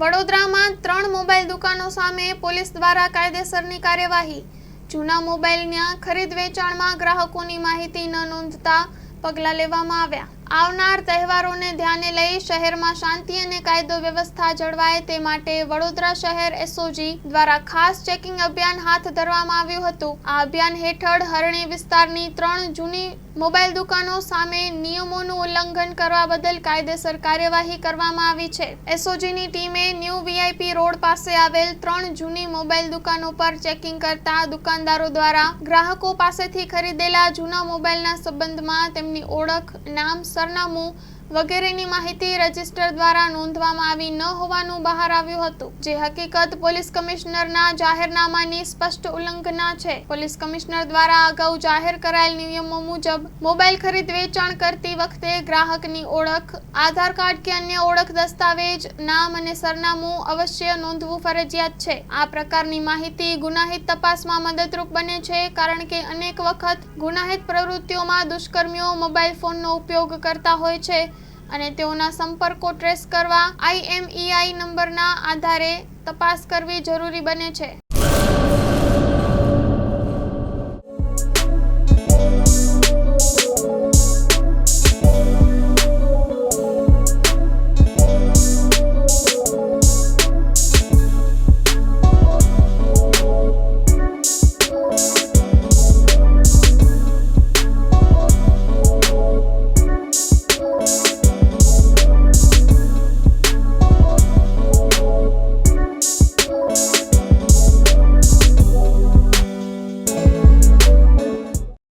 વડોદરામાં ત્રણ મોબાઈલ દુકાનો સામે પોલીસ દ્વારા કાયદેસરની કાર્યવાહી. જૂના મોબાઈલના ખરીદ વેચાણમાં ગ્રાહકોની માહિતી ન નોંધતા પગલાં લેવામાં આવ્યા. આવનાર તહેવારોને ધ્યાને લઈ શહેરમાં શાંતિ અને કાયદો વ્યવસ્થા જળવાય તે માટે વડોદરા શહેર એસઓજી દ્વારા ખાસ ચેકિંગ અભિયાન હાથ ધરવામાં આવ્યું હતું. આ અભિયાન હેઠળ હરણી વિસ્તારની ત્રણ જૂની મોબાઈલ દુકાનો સામે નિયમોનું ઉલ્લંઘન કરવા બદલ કાયદેસર કાર્યવાહી કરવામાં આવી છે. એસઓજીની ટીમે ન્યૂ વીઆઈપી રોડ પાસે આવેલ ત્રણ જૂની મોબાઈલ દુકાનો પર ચેકિંગ કરતા દુકાનદારો દ્વારા ગ્રાહકો પાસેથી ખરીદેલા જૂના મોબાઈલના સંબંધમાં તેમની ઓળખ, નામ સરનામું વગેરેની માહિતી રજિસ્ટર દ્વારા નોંધવામાં આવી ન હોવાનું બહાર આવ્યું હતું. જે હકીકત પોલીસ કમિશનરના જાહેરનામાની સ્પષ્ટ ઉલ્લંઘના છે. પોલીસ કમિશનર દ્વારા અગાઉ જાહેર કરાયેલ નિયમો મુજબ મોબાઈલ ખરીદ વેચાણ કરતી વખતે ગ્રાહકની ઓળખ, આધાર કાર્ડ કે અન્ય ઓળખ દસ્તાવેજ, નામ અને સરનામું અવશ્ય નોંધવું ફરજિયાત છે. આ પ્રકારની માહિતી ગુનાહિત તપાસમાં મદદરૂપ બને છે કારણ કે અનેક વખત ગુનાહિત પ્રવૃત્તિઓમાં દુષ્કર્મીઓ મોબાઈલ ફોનનો ઉપયોગ કરતા હોય છે. અને તેઓના સંપર્કો ટ્રેસ કરવા આઈએમઈઆઈ નંબરના આધારે તપાસ કરવી જરૂરી બને છે.